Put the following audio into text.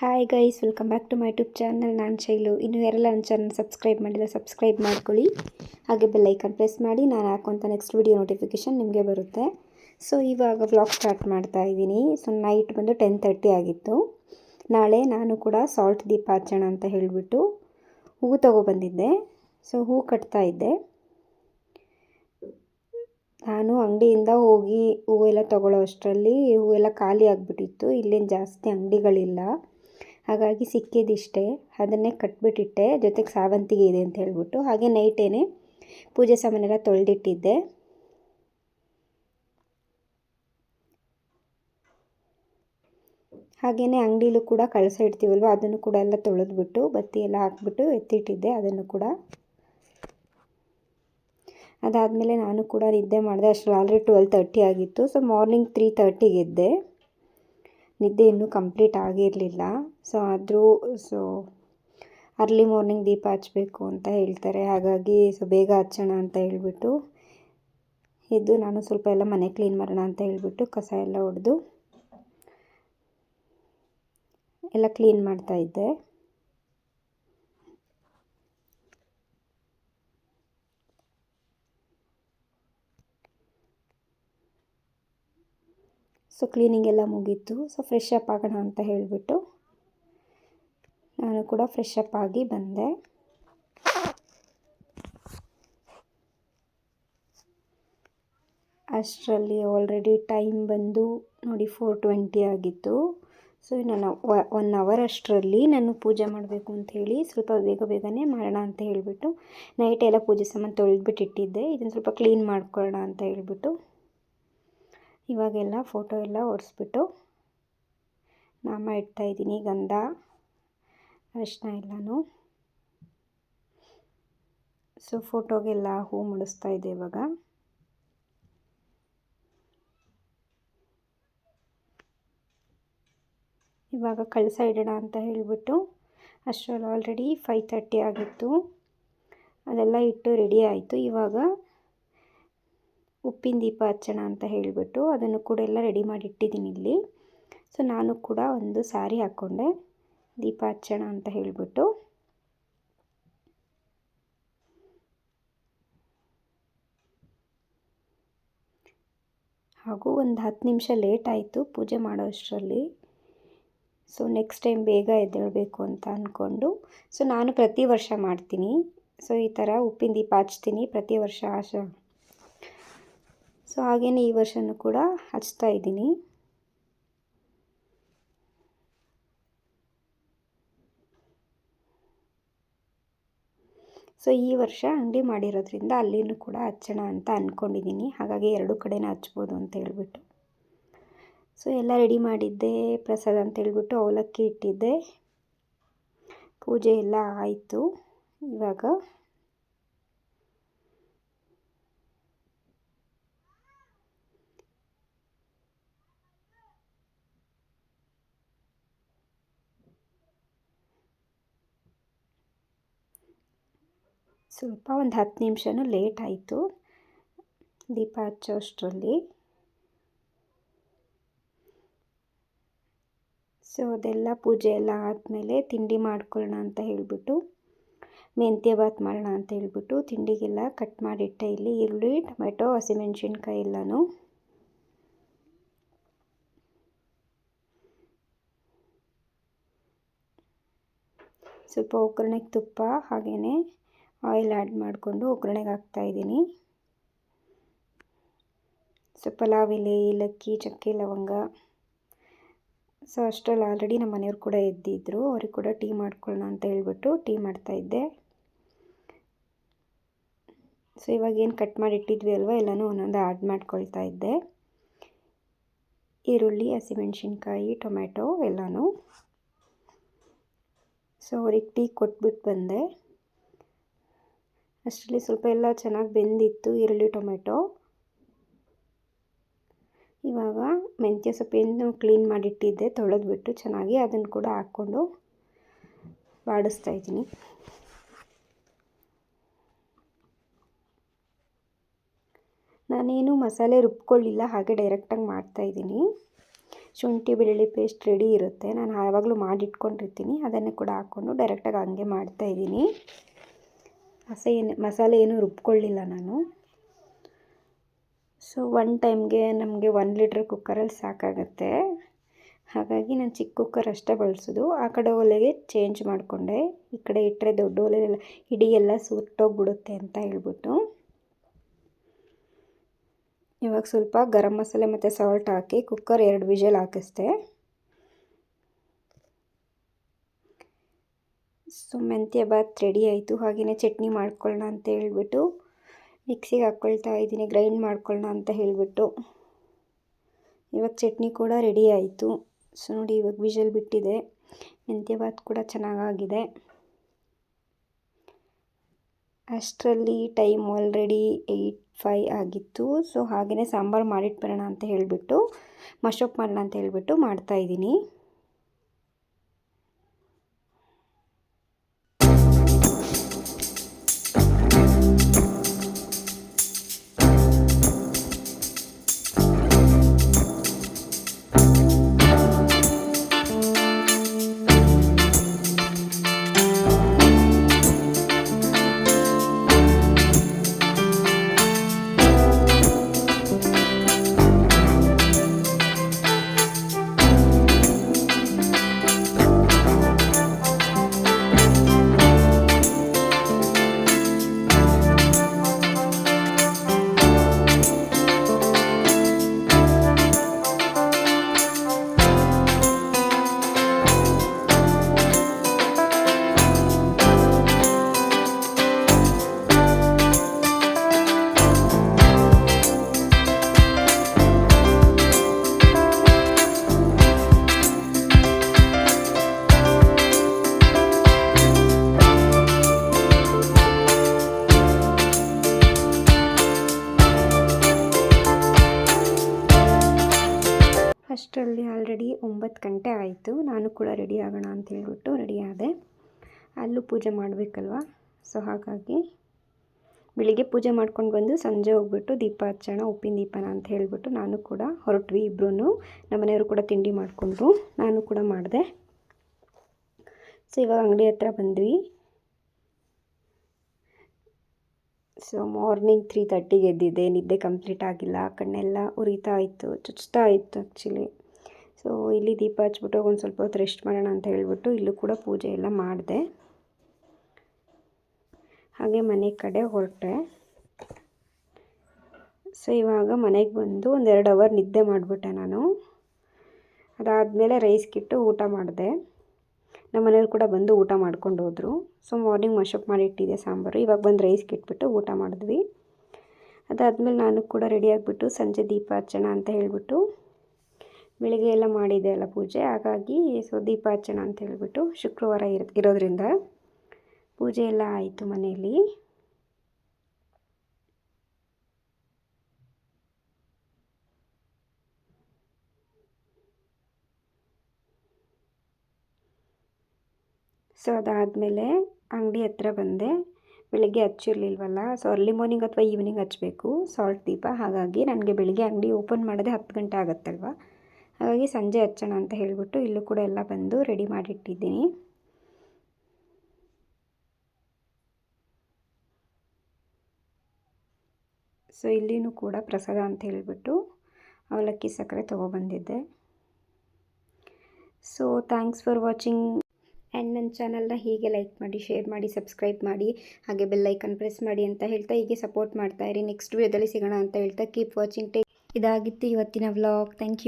Hi guys welcome back to my YouTube channel ನಾನು ಶೈಲು. ಇನ್ನು ಯಾರೆಲ್ಲ ನನ್ನ ಚಾನಲ್ ಸಬ್ಸ್ಕ್ರೈಬ್ ಮಾಡಿಲ್ಲ ಸಬ್ಸ್ಕ್ರೈಬ್ ಮಾಡ್ಕೊಳ್ಳಿ. ಹಾಗೆ ಬೆಲ್ಲೈಕನ್ ಪ್ರೆಸ್ ಮಾಡಿ, ನಾನು ಹಾಕುವಂಥ ನೆಕ್ಸ್ಟ್ ವಿಡಿಯೋ ನೋಟಿಫಿಕೇಷನ್ ನಿಮಗೆ ಬರುತ್ತೆ. ಸೊ ಇವಾಗ ವ್ಲಾಗ್ ಸ್ಟಾರ್ಟ್ ಮಾಡ್ತಾ ಇದ್ದೀನಿ. ಸೊ ನೈಟ್ ಬಂದು ಟೆನ್ ತರ್ಟಿ ಆಗಿತ್ತು. ನಾಳೆ ನಾನು ಕೂಡ ಸಾಲ್ಟ್ ದೀಪ ಹಚ್ಚೋಣ ಅಂತ ಹೇಳಿಬಿಟ್ಟು ಹೂ ತೊಗೊಬಂದಿದ್ದೆ ಸೊ ಹೂ ಕಟ್ತಾ ಇದ್ದೆ. ನಾನು ಅಂಗಡಿಯಿಂದ ಹೋಗಿ ಹೂವೆಲ್ಲ ತೊಗೊಳ್ಳೋ ಅಷ್ಟರಲ್ಲಿ ಹೂವೆಲ್ಲ ಖಾಲಿ ಆಗಿಬಿಟ್ಟಿತ್ತು. ಇಲ್ಲೇನು ಜಾಸ್ತಿ ಅಂಗಡಿಗಳಿಲ್ಲ. ಹಾಗಾಗಿ ಸಿಕ್ಕಿದಿಷ್ಟೇ ಅದನ್ನೇ ಕಟ್ಬಿಟ್ಟಿಟ್ಟೆ. ಜೊತೆಗೆ ಸಾವಂತಿಗೆ ಇದೆ ಅಂತ ಹೇಳ್ಬಿಟ್ಟು. ಹಾಗೆ ನೈಟೇನೆ ಪೂಜೆ ಸಾಮಾನೆಲ್ಲ ತೊಳೆದಿಟ್ಟಿದ್ದೆ. ಹಾಗೆಯೇ ಅಂಗಡಿಲೂ ಕೂಡ ಕಳಸ ಇಡ್ತೀವಲ್ವ? ಅದನ್ನು ಕೂಡ ಎಲ್ಲ ತೊಳೆದ್ಬಿಟ್ಟು, ಬತ್ತಿ ಎಲ್ಲ ಹಾಕ್ಬಿಟ್ಟು ಎತ್ತಿಟ್ಟಿದ್ದೆ ಅದನ್ನು ಕೂಡ. ಅದಾದಮೇಲೆ ನಾನು ಕೂಡ ನಿದ್ದೆ ಮಾಡಿದೆ. ಅಷ್ಟು ಆಲ್ರೆಡಿ ಟ್ವೆಲ್ ತರ್ಟಿ ಆಗಿತ್ತು. ಸೊ ಮಾರ್ನಿಂಗ್ ತ್ರೀ ತರ್ಟಿಗೆ ಎದ್ದೆ ನಿದ್ದೆ ಇನ್ನೂ ಕಂಪ್ಲೀಟ್ ಆಗಿರಲಿಲ್ಲ. ಸೊ ಆದರೂ ಸೊ ಅರ್ಲಿ ಮಾರ್ನಿಂಗ್ ದೀಪ ಹಚ್ಚಬೇಕು ಅಂತ ಹೇಳ್ತಾರೆ. ಹಾಗಾಗಿ ಸೊ ಬೇಗ ಹಚ್ಚೋಣ ಅಂತ ಹೇಳಿಬಿಟ್ಟು ಇದ್ದು ನಾನು ಸ್ವಲ್ಪ ಎಲ್ಲ ಮನೆ ಕ್ಲೀನ್ ಮಾಡೋಣ ಅಂತ ಹೇಳಿಬಿಟ್ಟು ಕಸ ಎಲ್ಲ ಹೊಡೆದು ಎಲ್ಲ ಕ್ಲೀನ್ ಮಾಡ್ತಾ ಸೊ ಕ್ಲೀನಿಂಗ್ ಎಲ್ಲ ಮುಗೀತು. ಸೊ ಫ್ರೆಶ್ ಅಪ್ ಆಗೋಣ ಅಂತ ಹೇಳಿಬಿಟ್ಟು ನಾನು ಕೂಡ ಫ್ರೆಶ್ ಅಪ್ ಆಗಿ ಬಂದೆ. ಅಷ್ಟರಲ್ಲಿ ಆಲ್ರೆಡಿ ಟೈಮ್ ಬಂದು ನೋಡಿ ಫೋರ್ ಟ್ವೆಂಟಿ ಆಗಿತ್ತು. ಸೊ ನಾನು ಒನ್ ಅವರ್ ಅಷ್ಟರಲ್ಲಿ ನಾನು ಪೂಜೆ ಮಾಡಬೇಕು ಅಂತ ಹೇಳಿ ಸ್ವಲ್ಪ ಬೇಗ ಬೇಗನೆ ಮಾಡೋಣ ಅಂತ ಹೇಳಿಬಿಟ್ಟು ನೈಟ್ ಎಲ್ಲ ಪೂಜೆ ಸಾಮಾನು ತೊಳೆದ್ಬಿಟ್ಟು ಇಟ್ಟಿದ್ದೆ ಇದನ್ನು ಸ್ವಲ್ಪ ಕ್ಲೀನ್ ಮಾಡ್ಕೊಳ್ಳೋಣ ಅಂತ ಹೇಳಿಬಿಟ್ಟು. ಇವಾಗೆಲ್ಲ ಫೋಟೋ ಎಲ್ಲ ಒರೆಸ್ಬಿಟ್ಟು ನಾಮ ಇಡ್ತಾಯಿದ್ದೀನಿ ಗಂಧ ಅರಿಶಿನ ಎಲ್ಲನೂ. ಸೊ ಫೋಟೋಗೆಲ್ಲ ಹೂ ಮುಡಿಸ್ತಾ ಇದೆ ಇವಾಗ. ಇವಾಗ ಕಳಸ ಇಡೋಣ ಅಂತ ಹೇಳಿಬಿಟ್ಟು ಅಷ್ಟರಲ್ಲಿ ಆಲ್ರೆಡಿ ಫೈವ್ ತರ್ಟಿ ಆಗಿತ್ತು. ಅದೆಲ್ಲ ಇಟ್ಟು ರೆಡಿ ಆಯಿತು. ಇವಾಗ ಉಪ್ಪಿನ ದೀಪ ಹಚ್ಚೋಣ ಅಂತ ಹೇಳಿಬಿಟ್ಟು ಅದನ್ನು ಕೂಡ ಎಲ್ಲ ರೆಡಿ ಮಾಡಿ ಇಟ್ಟಿದ್ದೀನಿ ಇಲ್ಲಿ. ಸೊ ನಾನು ಕೂಡ ಒಂದು ಸ್ಯಾರಿ ಹಾಕ್ಕೊಂಡೆ. ದೀಪ ಹಚ್ಚೋಣ ಅಂತ ಹೇಳಿಬಿಟ್ಟು. ಹಾಗೂ ಒಂದು ಹತ್ತು ನಿಮಿಷ ಲೇಟ್ ಆಯಿತು ಪೂಜೆ ಮಾಡೋ ಅಷ್ಟರಲ್ಲಿ ಸೊ ನೆಕ್ಸ್ಟ್ ಟೈಮ್ ಬೇಗ ಎದ್ದೇಳಬೇಕು ಅಂತ ಅಂದ್ಕೊಂಡು ಸೊ ನಾನು ಪ್ರತಿ ವರ್ಷ ಮಾಡ್ತೀನಿ. ಸೊ ಈ ಥರ ಉಪ್ಪಿನ ದೀಪ ಹಚ್ತೀನಿ ಪ್ರತಿ ವರ್ಷ ಆಶ. ಸೊ ಹಾಗೆಯೇ ಈ ವರ್ಷನೂ ಕೂಡ ಹಚ್ತಾ ಇದ್ದೀನಿ. ಸೊ ಈ ವರ್ಷ ಅಂಗಡಿ ಮಾಡಿರೋದ್ರಿಂದ ಅಲ್ಲಿನೂ ಕೂಡ ಹಚ್ಚೋಣ ಅಂತ ಅಂದ್ಕೊಂಡಿದ್ದೀನಿ ಹಾಗಾಗಿ ಎರಡು ಕಡೆನ ಹಚ್ಬೋದು ಅಂತ ಹೇಳ್ಬಿಟ್ಟು. ಸೊ ಎಲ್ಲ ರೆಡಿ ಮಾಡಿದ್ದೆ, ಪ್ರಸಾದ ಅಂತ ಹೇಳ್ಬಿಟ್ಟು ಅವಲಕ್ಕಿ ಇಟ್ಟಿದ್ದೆ. ಪೂಜೆ ಎಲ್ಲ ಆಯಿತು ಇವಾಗ. ಸ್ವಲ್ಪ ಒಂದು ಹತ್ತು ನಿಮಿಷನೂ ಲೇಟ್ ಆಯಿತು. ದೀಪ ಹಚ್ಚೋ ಅಷ್ಟರಲ್ಲಿ. ಸೊ ಅದೆಲ್ಲ ಪೂಜೆ ಎಲ್ಲ ಆದಮೇಲೆ ತಿಂಡಿ ಮಾಡ್ಕೊಳ್ಳೋಣ ಅಂತ ಹೇಳಿಬಿಟ್ಟು, ಮೆಂತ್ಯ ಬಾತ್ ಮಾಡೋಣ ಅಂತ ಹೇಳಿಬಿಟ್ಟು ತಿಂಡಿಗೆಲ್ಲ ಕಟ್ ಮಾಡಿಟ್ಟೆ ಇಲ್ಲಿ ಈರುಳ್ಳಿ, ಟೊಮೆಟೊ, ಹಸಿಮೆಣ್ಸಿನ್ಕಾಯಿ ಎಲ್ಲನೂ. ಸ್ವಲ್ಪ ಒಗ್ಗರಣೆಗೆ ತುಪ್ಪ ಹಾಗೆಯೇ ಆಯಿಲ್ ಆ್ಯಡ್ ಮಾಡಿಕೊಂಡು ಒಗ್ಗರಣೆಗೆ ಹಾಕ್ತಾಯಿದ್ದೀನಿ ಸೊ ಪಲಾವ್ ಎಲೆ ಏಲಕ್ಕಿ, ಚಕ್ಕೆ, ಲವಂಗ. ಸೊ, ಅಷ್ಟರಲ್ಲಿ ಆಲ್ರೆಡಿ ನಮ್ಮ ಮನೆಯವ್ರು ಕೂಡ ಎದ್ದಿದ್ರು. ಅವ್ರಿಗೆ ಕೂಡ ಟೀ ಮಾಡ್ಕೊಳ್ಳೋಣ ಅಂತ ಹೇಳ್ಬಿಟ್ಟು ಟೀ ಮಾಡ್ತಾಯಿದ್ದೆ ಸೊ, ಇವಾಗ ಏನು ಕಟ್ ಮಾಡಿ ಇಟ್ಟಿದ್ವಿ ಅಲ್ವ, ಎಲ್ಲನೂ ಒಂದೊಂದು ಆ್ಯಡ್ ಮಾಡ್ಕೊಳ್ತಾ ಇದ್ದೆ. ಈರುಳ್ಳಿ, ಹಸಿಮೆಣ್ಸಿನ್ಕಾಯಿ ಟೊಮೆಟೊ ಎಲ್ಲನೂ. ಸೊ, ಅವ್ರಿಗೆ ಟೀ ಕೊಟ್ಬಿಟ್ಟು ಬಂದೆ. ಅಷ್ಟರಲ್ಲಿ ಸ್ವಲ್ಪ ಎಲ್ಲ ಚೆನ್ನಾಗಿ ಬೆಂದಿತ್ತು ಈರುಳ್ಳಿ ಟೊಮೆಟೊ. ಇವಾಗ ಮೆಂತ್ಯ ಸೊಪ್ಪೇನು ಕ್ಲೀನ್ ಮಾಡಿಟ್ಟಿದ್ದೆ, ತೊಳೆದ್ಬಿಟ್ಟು ಚೆನ್ನಾಗಿ ಅದನ್ನು ಕೂಡ ಹಾಕ್ಕೊಂಡು ಬಾಡಿಸ್ತಾ ಇದ್ದೀನಿ. ನಾನೇನು ಮಸಾಲೆ ರುಬ್ಕೊಳ್ಳಿಲ್ಲ, ಹಾಗೆ ಡೈರೆಕ್ಟಾಗಿ ಮಾಡ್ತಾಯಿದ್ದೀನಿ ಶುಂಠಿ, ಬೆಳ್ಳುಳ್ಳಿ ಪೇಸ್ಟ್ ರೆಡಿ ಇರುತ್ತೆ. ನಾನು ಯಾವಾಗಲೂ ಮಾಡಿಟ್ಕೊಂಡಿರ್ತೀನಿ, ಅದನ್ನು ಕೂಡ ಹಾಕ್ಕೊಂಡು ಡೈರೆಕ್ಟಾಗಿ ಹಂಗೆ ಮಾಡ್ತಾಯಿದ್ದೀನಿ ಹಸೆ ಏನು, ಮಸಾಲೆ ಏನು ರುಬ್ಕೊಳ್ಳಿಲ್ಲ ನಾನು. ಸೊ ಒನ್ ಟೈಮ್ಗೆ ನಮಗೆ ಒನ್ ಲೀಟ್ರ್ ಕುಕ್ಕರಲ್ಲಿ ಸಾಕಾಗತ್ತೆ. ಹಾಗಾಗಿ ನಾನು ಚಿಕ್ಕ ಕುಕ್ಕರ್ ಅಷ್ಟೇ ಬಳಸೋದು. ಆ ಕಡೆ ಒಲೆಗೆ ಚೇಂಜ್ ಮಾಡಿಕೊಂಡೆ. ಈ ಕಡೆ ಇಟ್ಟರೆ ದೊಡ್ಡ ಒಲೆಯೆಲ್ಲ ಇಡೀ ಎಲ್ಲ ಸುಟ್ಟೋಗ್ಬಿಡುತ್ತೆ ಅಂತ ಹೇಳ್ಬಿಟ್ಟು. ಇವಾಗ ಸ್ವಲ್ಪ ಗರಂ ಮಸಾಲೆ ಮತ್ತು ಸಾಲ್ಟ್ ಹಾಕಿ ಕುಕ್ಕರ್ ಎರಡು ವಿಷಲ್ ಹಾಕಿಸ್ದೆ. ಸೊ ಮೆಂತ್ಯ ಬಾತ್ ರೆಡಿ ಆಯಿತು. ಹಾಗೆಯೇ ಚಟ್ನಿ ಮಾಡ್ಕೊಳ್ಳೋಣ ಅಂತ ಹೇಳಿಬಿಟ್ಟು ಮಿಕ್ಸಿಗೆ ಹಾಕ್ಕೊಳ್ತಾ ಇದ್ದೀನಿ ಗ್ರೈಂಡ್ ಮಾಡ್ಕೊಳ್ಳೋಣ ಅಂತ ಹೇಳಿಬಿಟ್ಟು. ಇವಾಗ ಚಟ್ನಿ ಕೂಡ ರೆಡಿ ಆಯಿತು. ಸೊ ನೋಡಿ, ಇವಾಗ ವಿಷಲ್ ಬಿಟ್ಟಿದೆ. ಮೆಂತ್ಯ ಬಾತ್ ಕೂಡ ಚೆನ್ನಾಗಾಗಿದೆ. ಅಷ್ಟರಲ್ಲಿ ಟೈಮ್ ಆಲ್ರೆಡಿ ಏಯ್ಟ್ ಫೈ ಆಗಿತ್ತು. ಸೊ ಹಾಗೆಯೇ ಸಾಂಬಾರು ಮಾಡಿಟ್ಬರೋಣ ಅಂತ ಹೇಳಿಬಿಟ್ಟು ಮಶಪ್ ಮಾಡೋಣ ಅಂತ ಹೇಳಿಬಿಟ್ಟು ಮಾಡ್ತಾಯಿದ್ದೀನಿ ಅಷ್ಟರಲ್ಲಿ ಆಲ್ರೆಡಿ ಒಂಬತ್ತು ಗಂಟೆ ಆಯಿತು. ನಾನು ಕೂಡ ರೆಡಿ ಆಗೋಣ ಅಂತ ಹೇಳ್ಬಿಟ್ಟು ರೆಡಿ ಆದೆ. ಅಲ್ಲೂ ಪೂಜೆ ಮಾಡಬೇಕಲ್ವ? ಸೊ ಹಾಗಾಗಿ ಬೆಳಿಗ್ಗೆ ಪೂಜೆ ಮಾಡ್ಕೊಂಡು ಬಂದು ಸಂಜೆ ಹೋಗ್ಬಿಟ್ಟು ದೀಪ ಹಚ್ಚೋಣ, ಉಪ್ಪಿನ ದೀಪನ ಅಂತ ಹೇಳಿಬಿಟ್ಟು ನಾನು ಕೂಡ ಹೊರಟ್ವಿ ಇಬ್ಬರೂ ನಮ್ಮ ಮನೆಯವರು ಕೂಡ ತಿಂಡಿ ಮಾಡಿಕೊಂಡ್ರು. ನಾನು ಕೂಡ ಮಾಡಿದೆ. ಸೊ ಇವಾಗ ಅಂಗಡಿ ಹತ್ರ ಬಂದ್ವಿ. ಸೊ ಮಾರ್ನಿಂಗ್ ತ್ರೀ ತರ್ಟಿಗೆ ಎದ್ದಿದ್ದೆ, ನಿದ್ದೆ ಕಂಪ್ಲೀಟ್ ಆಗಿಲ್ಲ, ಕಣ್ಣೆಲ್ಲ ಉರಿತಾ ಇತ್ತು, ಚುಚ್ತಾ ಇತ್ತು ಆ್ಯಕ್ಚುಲಿ ಸೊ ಇಲ್ಲಿ ದೀಪ ಹಚ್ಬಿಟ್ಟು ಒಂದು ಸ್ವಲ್ಪ ಹೊತ್ತು ರೆಸ್ಟ್ ಮಾಡೋಣ ಅಂತ ಹೇಳ್ಬಿಟ್ಟು ಇಲ್ಲೂ ಕೂಡ ಪೂಜೆ ಎಲ್ಲ ಮಾಡಿದೆ. ಹಾಗೆ ಮನೆ ಕಡೆ ಹೊರಟೆ ಸೊ ಇವಾಗ ಮನೆಗೆ ಬಂದು ಒಂದೆರಡು ಅವರ್ ನಿದ್ದೆ ಮಾಡಿಬಿಟ್ಟೆ ನಾನು. ಅದಾದಮೇಲೆ ರೈಸ್ಗಿಟ್ಟು ಊಟ ಮಾಡಿದೆ. ನಮ್ಮ ಮನೆಯವ್ರು ಕೂಡ ಬಂದು ಊಟ ಮಾಡ್ಕೊಂಡು ಹೋದರು. ಸೊ ಮಾರ್ನಿಂಗ್ ಮಶಪ್ ಮಾಡಿ ಇಟ್ಟಿದ್ದೆ ಸಾಂಬಾರು. ಇವಾಗ ಬಂದು ರೈಸ್ಗೆ ಇಟ್ಬಿಟ್ಟು ಊಟ ಮಾಡಿದ್ವಿ. ಅದಾದಮೇಲೆ ನಾನು ಕೂಡ ರೆಡಿ ಆಗಿಬಿಟ್ಟು ಸಂಜೆ ದೀಪಾರ್ಚನ ಅಂತ ಹೇಳಿಬಿಟ್ಟು ಬೆಳಿಗ್ಗೆ ಎಲ್ಲ ಮಾಡಿದೆ ಅಲ್ಲ ಪೂಜೆ. ಹಾಗಾಗಿ ಸೊ ದೀಪಾರ್ಚನ ಅಂತ ಹೇಳಿಬಿಟ್ಟು ಶುಕ್ರವಾರ ಇರೋ, ಇರೋದ್ರಿಂದ ಪೂಜೆ ಎಲ್ಲ ಆಯಿತು ಮನೆಯಲ್ಲಿ. ಸೊ ಅದಾದಮೇಲೆ ಅಂಗಡಿ ಹತ್ರ ಬಂದೆ. ಬೆಳಿಗ್ಗೆ ಹಚ್ಚಿರಲಿಲ್ವಲ್ಲ, ಸೊ ಅರ್ಲಿ ಮಾರ್ನಿಂಗ್ ಅಥವಾ ಈವ್ನಿಂಗ್ ಹಚ್ಚಬೇಕು ಸಾಲ್ಟ್ ದೀಪ. ಹಾಗಾಗಿ ನನಗೆ ಬೆಳಿಗ್ಗೆ ಅಂಗಡಿ ಓಪನ್ ಮಾಡೋದೇ ಹತ್ತು ಗಂಟೆ ಆಗುತ್ತಲ್ವ? ಹಾಗಾಗಿ ಸಂಜೆ ಹಚ್ಚೋಣ ಅಂತ ಹೇಳಿಬಿಟ್ಟು ಇಲ್ಲೂ ಕೂಡ ಎಲ್ಲ ಬಂದು ರೆಡಿ ಮಾಡಿಟ್ಟಿದ್ದೀನಿ. ಸೊ ಇಲ್ಲಿನೂ ಕೂಡ ಪ್ರಸಾದ ಅಂತ ಹೇಳಿಬಿಟ್ಟು ಅವಲಕ್ಕಿ ಸಕ್ಕರೆ ತೊಗೊಬಂದಿದ್ದೆ. So thanks for watching. And ನನ್ನ ಚಾನಲ್ನ ಹೀಗೆ ಲೈಕ್ ಮಾಡಿ, ಶೇರ್ ಮಾಡಿ, ಸಬ್ಸ್ಕ್ರೈಬ್ ಮಾಡಿ, ಹಾಗೆ ಬೆಲ್ಲೈಕನ್ ಪ್ರೆಸ್ ಮಾಡಿ ಅಂತ ಹೇಳ್ತಾ ಹೀಗೆ ಸಪೋರ್ಟ್ ಮಾಡ್ತಾ ಇರಿ. ನೆಕ್ಸ್ಟ್ ವೀಡಿಯೋದಲ್ಲಿ ಸಿಗೋಣ ಅಂತ ಹೇಳ್ತಾ ಕೀಪ್ ವಾಚಿಂಗ್ ಟೇಕ್ ಇದಾಗಿತ್ತು ಇವತ್ತಿನ ವ್ಲಾಗ್ ಥ್ಯಾಂಕ್ ಯು